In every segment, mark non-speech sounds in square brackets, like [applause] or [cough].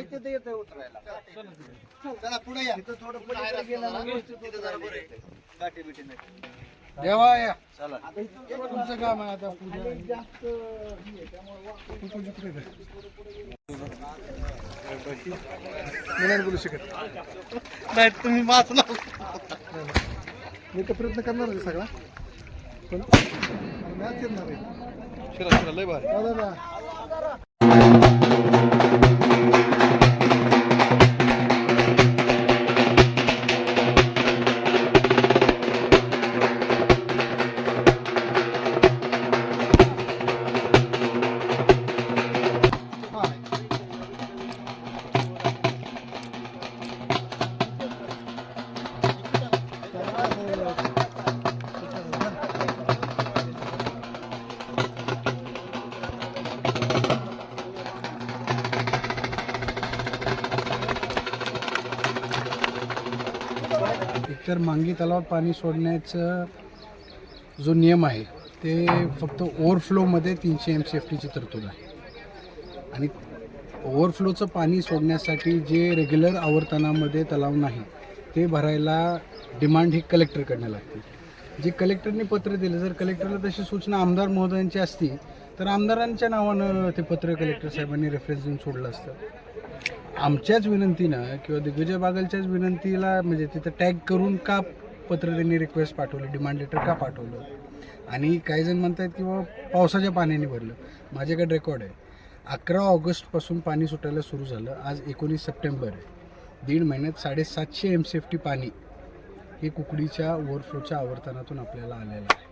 उतरायला. चला पुढे या. थोडं पुढे गेलं. गाठी नाही. देवा या. चला. तुमचं काम आहे आता हे. मी नाही बोलू शकत नाही. तुम्ही वाचला मी तर प्रयत्न करणार आहे सगळा. पण मॅच येणार आहे. शिरा शिरा लय भारी. तर मांगी तलावात पाणी सोडण्याचं जो नियम आहे ते फक्त ओव्हरफ्लोमध्ये तीनशे एम सी एफ टीची तरतूद आहे. आणि ओव्हरफ्लोचं पाणी सोडण्यासाठी जे रेग्युलर आवर्तनामध्ये तलाव नाही ते भरायला डिमांड ही कलेक्टरकडनं लागते. जे कलेक्टरने पत्र दिलं जर कलेक्टरला तशी सूचना आमदार महोदयांची असती तर आमदारांच्या नावानं ते पत्र कलेक्टर साहेबांनी रेफरन्स देऊन सोडलं असतं. आमच्याच विनंतीनं किंवा दिग्विजय बागलच्याच विनंतीला म्हणजे तिथं टॅग करून का पत्र त्यांनी रिक्वेस्ट पाठवली डिमांड लेटर का पाठवलं? आणि काही जण आहेत की बाबा पावसाच्या पाण्याने भरलं. माझ्याकडे रेकॉर्ड आहे. अकरा ऑगस्टपासून पाणी सुटायला सुरू झालं. आज एकोणीस सप्टेंबर आहे. दीड महिन्यात साडेसातशे एम सी एफ टी पाणी हे कुकडीच्या ओव्हरफ्लोच्या आवर्तनातून आपल्याला आलेलं आहे.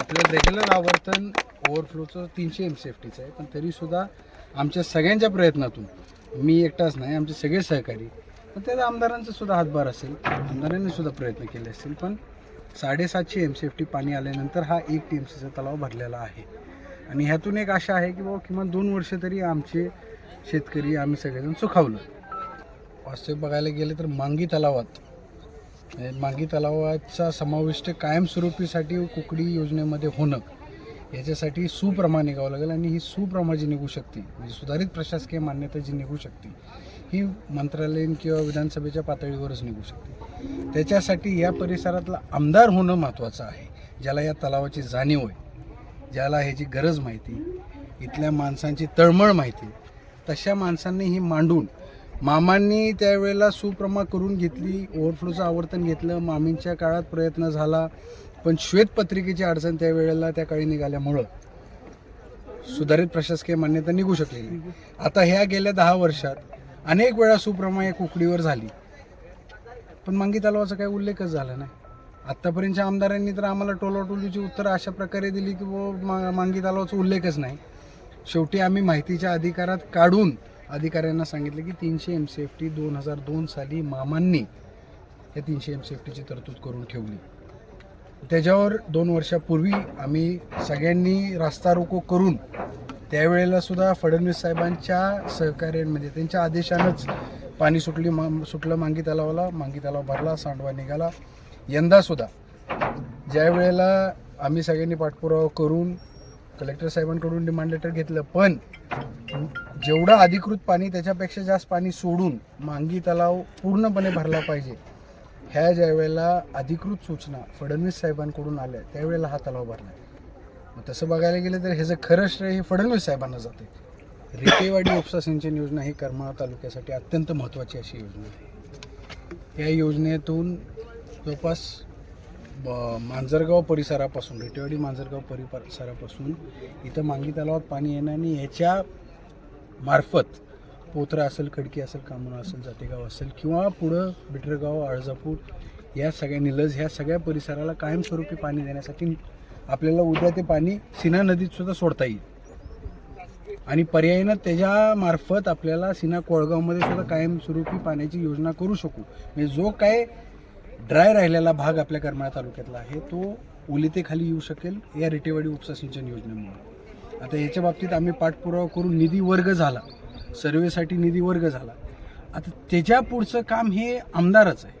आपलं रेग्युलर आवर्तन ओव्हरफ्लोचं तीनशे एम सी एफ टीचं आहे. पण तरीसुद्धा आमच्या सगळ्यांच्या प्रयत्नातून मी एकटाच नाही आमचे सगळे सहकारी. पण त्यात आमदारांचा सुद्धा हातभार असेल. आमदारांनी सुद्धा प्रयत्न केले असतील पण साडेसातशे एम सी एफ टी पाणी आल्यानंतर हा एक टी एम सीचा तलाव भरलेला आहे. आणि ह्यातून एक आशा आहे की बाबा किमान दोन वर्ष तरी आमचे शेतकरी आम्ही सगळेजण सुखावलं. वास्तविक बघायला गेले तर मांगी तलावात म्हणजे मांगी तलावाचा समाविष्ट कायमस्वरूपीसाठी कुकडी योजनेमध्ये होणं याच्यासाठी सुप्रमा निघावं लागेल आणि ही सुप्रमा जी निघू शकते म्हणजे सुधारित प्रशासकीय मान्यता जी निघू शकते ही मंत्रालयीन किंवा विधानसभेच्या पातळीवरच निघू शकते. त्याच्यासाठी या परिसरातला आमदार होणं महत्त्वाचं आहे ज्याला या तलावाची जाणीव आहे ज्याला ह्याची गरज माहिती इथल्या माणसांची तळमळ माहिती तशा माणसांनी ही मांडून मामांनी त्यावेळेला सुप्रमा करून घेतली ओव्हरफ्लोचं आवर्तन घेतलं मामींच्या काळात प्रयत्न झाला पण श्वेतपत्रिकेची अडचण त्यावेळेला त्या काळी निघाल्यामुळं सुधारित प्रशासकीय मान्यता निघू शकली नाही. आता ह्या गेल्या दहा वर्षात अनेक वेळा सुप्रमा या कुकडीवर झाली. पण मांगी तलावाचा काही उल्लेखच झाला नाही. आत्तापर्यंतच्या आमदारांनी तर आम्हाला टोलाटोलीची उत्तरं अशा प्रकारे दिली की बुवा मा मांगी तलावाचा उल्लेखच नाही. शेवटी आम्ही माहितीच्या अधिकारात काढून अधिकाऱ्यांना सांगितलं की तीनशे एम सी एफ टी दोन हजार दोन साली मामांनी या तीनशे एम सी एफ टीची तरतूद करून ठेवली. त्याच्यावर दोन वर्षापूर्वी आम्ही सगळ्यांनी रास्ता रोको करून त्यावेळेला सुद्धा फडणवीस साहेबांच्या सहकार्यांमध्ये त्यांच्या आदेशानंच पाणी सुटली मा सुटलं मांगी तलावाला मांगी तलाव भरला सांडवा निघाला. यंदासुद्धा ज्या वेळेला आम्ही सगळ्यांनी पाठपुरावा करून कलेक्टर साहेबांकडून डिमांड लेटर घेतलं पण जेवढं अधिकृत पाणी त्याच्यापेक्षा जास्त पाणी सोडून मांगी तलाव पूर्णपणे भरला पाहिजे ह्या ज्या वेळेला अधिकृत सूचना फडणवीस साहेबांकडून आल्या त्यावेळेला हा तलाव भरला. मग तसं बघायला गेलं तर ह्याचं खरं श्रेय हे फडणवीस साहेबांना जाते. रेतेवाडी उपसा सिंचन योजना ही करमाळा तालुक्यासाठी अत्यंत महत्त्वाची अशी योजना आहे. या योजनेतून जवळपास ब- मांजरगाव परिसरापासून रेटेवाडी मांजरगाव परिसरापासून इथं मांगी तलावात पाणी येणं आणि ह्याच्या मार्फत पोत्रा असेल खडकी असेल कामोना असेल जातेगाव असेल किंवा पुढं बिटरगाव आळजापूर या सगळ्या निलज ह्या सगळ्या परिसराला कायमस्वरूपी पाणी देण्यासाठी आपल्याला उद्या ते पाणी सिन्हा नदीत सुद्धा सोडता येईल. आणि पर्यायनं त्याच्यामार्फत आपल्याला सिन्हा कोळगावमध्ये सुद्धा कायमस्वरूपी पाण्याची योजना करू शकू. म्हणजे जो काय ड्राय राहिलेला भाग आपल्या करमाळा तालुक्यातला आहे तो ओलितेखाली येऊ शकेल या रिटेवाडी उपसा सिंचन योजनेमुळे. आता याच्या बाबतीत आम्ही पाठपुरावा करून निधी वर्ग झाला. सर्वेसाठी निधी वर्ग झाला. आता त्याच्या पुढचं काम हे आमदारच आहे.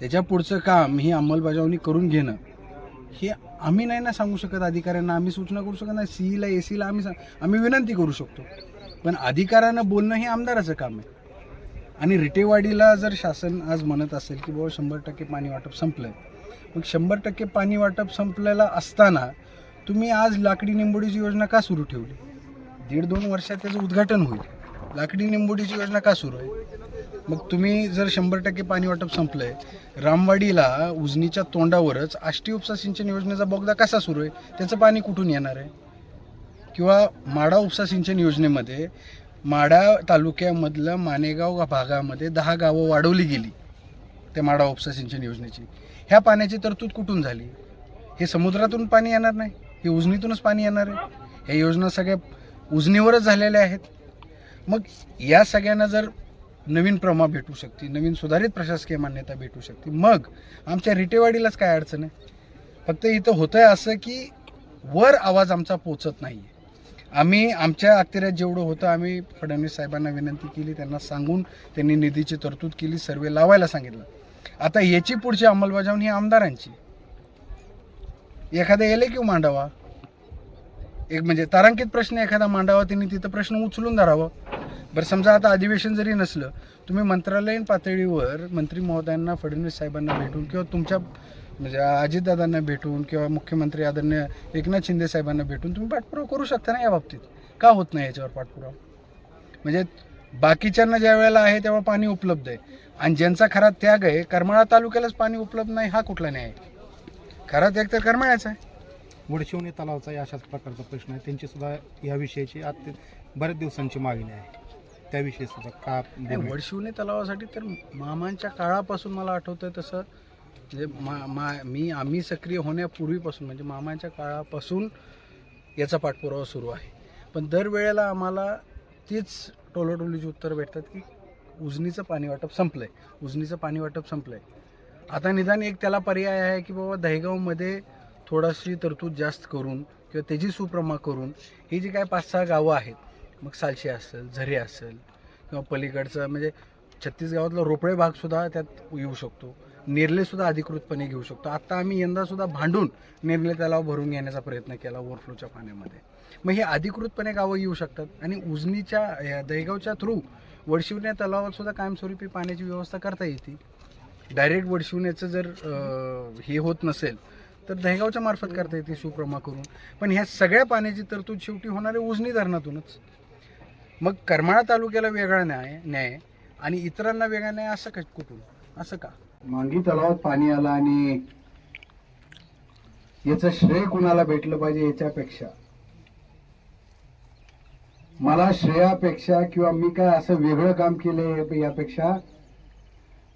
त्याच्या पुढचं काम ही अंमलबजावणी करून घेणं हे आम्ही नाही ना सांगू शकत अधिकाऱ्यांना आम्ही सूचना करू शकत नाही सीईला ए सीला आम्ही सांग आम्ही विनंती करू शकतो. पण अधिकाऱ्यानं बोलणं हे आमदाराचं काम आहे. आणि रिटेवाडीला जर शासन आज म्हणत असेल की बाबा शंभर टक्के पाणी वाटप संपलंय मग शंभर टक्के पाणी वाटप संपलेलं असताना तुम्ही आज लाकडी निंबोडीची योजना का सुरू ठेवली? दीड दोन वर्षात त्याचं उद्घाटन होईल. लाकडी निंबोडीची योजना का सुरू आहे? मग तुम्ही जर शंभर टक्के पाणी वाटप संपलंय रामवाडीला उजनीच्या तोंडावरच आष्टी उपसा सिंचन योजनेचा बोगदा कसा सुरू आहे? त्याचं पाणी कुठून येणार आहे? किंवा माडा उपसा सिंचन योजनेमध्ये माडा तालुक्यामधलं मानेगाव भागामध्ये दहा गावं वाढवली गेली त्या माडा उपसा सिंचन योजनेची. ह्या पाण्याची तरतूद कुठून झाली? हे समुद्रातून पाणी येणार नाही हे उजनीतूनच पाणी येणार आहे. ह्या योजना सगळ्या उजनीवरच झालेल्या आहेत. मग या सगळ्यांना जर नवीन प्रमा भेटू शकते नवीन सुधारित प्रशासकीय मान्यता भेटू शकते मग आमच्या रिटेवाडीलाच काय अडचण आहे? फक्त इथं होतं आहे असं की वर आवाज आमचा पोचत नाही आहे आम्ही आमच्या अखत्यारीत जेवढं होतं आम्ही फडणवीस साहेबांना विनंती केली त्यांना सांगून त्यांनी निधीची तरतूद केली सर्वे लावायला सांगितलं. आता याची पुढची अंमलबजावणी ही आमदारांची. एखादा एले किंवा मांडावा एक म्हणजे तारांकित प्रश्न एखादा मांडावा त्यांनी तिथं प्रश्न उचलून धरावं. बरं समजा आता अधिवेशन जरी नसलं तुम्ही मंत्रालयीन पातळीवर मंत्री महोदयांना फडणवीस साहेबांना भेटून किंवा तुमच्या म्हणजे अजितदादांना भेटून किंवा मुख्यमंत्री आदरणीय एकनाथ शिंदे साहेबांना भेटून तुम्ही पाठपुरावा करू शकता ना या बाबतीत? का होत नाही याच्यावर पाठपुरावा? म्हणजे बाकीच्यांना ज्या वेळेला आहे तेव्हा पाणी उपलब्ध आहे. आणि ज्यांचा खरा त्याग आहे करमाळा तालुक्यालाच पाणी उपलब्ध नाही हा कुठला न्याय आहे? खरा त्याग तर करमाळ्याचा आहे. वडशिवणे तलावचा अशाच प्रकारचा प्रश्न आहे. त्यांची सुद्धा या विषयाची अत्य बऱ्याच दिवसांची मागणी आहे. त्याविषयी सुद्धा का नाही? वडशिवणे तलावासाठी तर मामांच्या काळापासून मला आठवतंय तसं म्हणजे मा मा मी आम्ही सक्रिय होण्यापूर्वीपासून म्हणजे मामांच्या काळापासून याचा पाठपुरावा सुरू आहे. पण दरवेळेला आम्हाला तीच टोलोटोलीची उत्तरं भेटतात की उजनीचं पाणी वाटप संपलं आहे उजनीचं पाणी वाटप संपलं आहे आता निदान एक त्याला पर्याय आहे की बाबा दहेगावमध्ये थोडाशी तरतूद जास्त करून किंवा त्याची सुप्रमा करून ही जी काय पाच सहा गावं आहेत मग सालशी असेल झरे असेल किंवा पलीकडचं म्हणजे छत्तीसगावातला रोपळे भागसुद्धा त्यात येऊ शकतो. निर्लेसुद्धा अधिकृतपणे घेऊ शकतो. आत्ता आम्ही यंदासुद्धा भांडून निर्ले तलाव भरून घेण्याचा प्रयत्न केला ओव्हरफ्लोच्या पाण्यामध्ये. मग हे अधिकृतपणे गावं येऊ शकतात आणि उजनीच्या या दहेगावच्या थ्रू वडशिवण्या तलावातसुद्धा कायमस्वरूपी पाण्याची व्यवस्था करता येते. डायरेक्ट वडशिवण्याचं जर हे होत नसेल तर दहेगावच्या मार्फत करता येते सुप्रमा करून. पण ह्या सगळ्या पाण्याची तरतूद शेवटी होणारे उजनी धरणातूनच. मग करमाळा तालुक्याला वेगळा न्याय न्याय आणि इतरांना वेगळा न्याय असं का कुठून? असं का? मांगी तलावात पाणी आलं आणि याचं श्रेय कुणाला भेटलं पाहिजे याच्यापेक्षा? मला श्रेयापेक्षा किंवा मी काय असं वेगळं काम केलंय यापेक्षा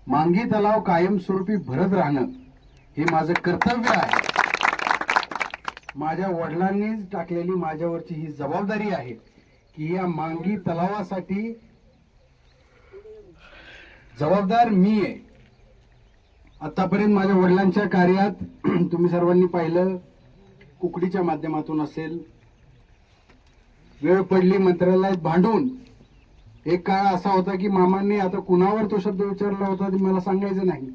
मांगी तलाव कायमस्वरूपी भरत राहणं हे माझं कर्तव्य आहे. माझ्या वडिलांनीच टाकलेली माझ्यावरची ही जबाबदारी आहे की या मांगी तलावासाठी जबाबदार मी आहे. आतापर्यंत माझ्या वडिलांच्या कार्यात [clears throat] तुम्ही सर्वांनी पाहिलं कुकडीच्या माध्यमातून असेल वेळ पडली मंत्रालयात भांडून. एक काळ असा होता की मामांनी आता कुणावर तो शब्द विचारला होता ते मला सांगायचं नाही.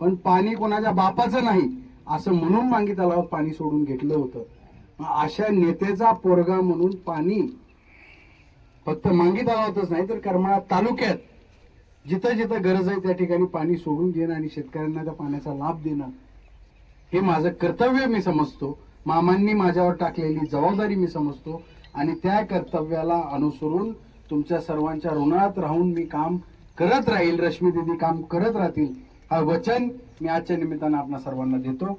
पण पाणी कोणाच्या बापाचं नाही. असं म्हणून मांगी तलावात पाणी सोडून घेतलं होतं. अशा नेत्याचा पोरगा म्हणून पाणी फक्त मांगी तलावातच नाही तर करमाळा तालुक्यात जिथं जिथं गरज आहे त्या ठिकाणी पाणी सोडून घेणं आणि शेतकऱ्यांना त्या पाण्याचा लाभ देणं हे माझं कर्तव्य मी समजतो. मामांनी माझ्यावर टाकलेली जबाबदारी मी समजतो आणि त्या कर्तव्याला अनुसरून तुमच्या सर्वांच्या ऋणात राहून मी काम करत राहील रश्मी दिदी काम करत राहतील. हा वचन मी आजच्या निमित्तानं आपल्या सर्वांना देतो.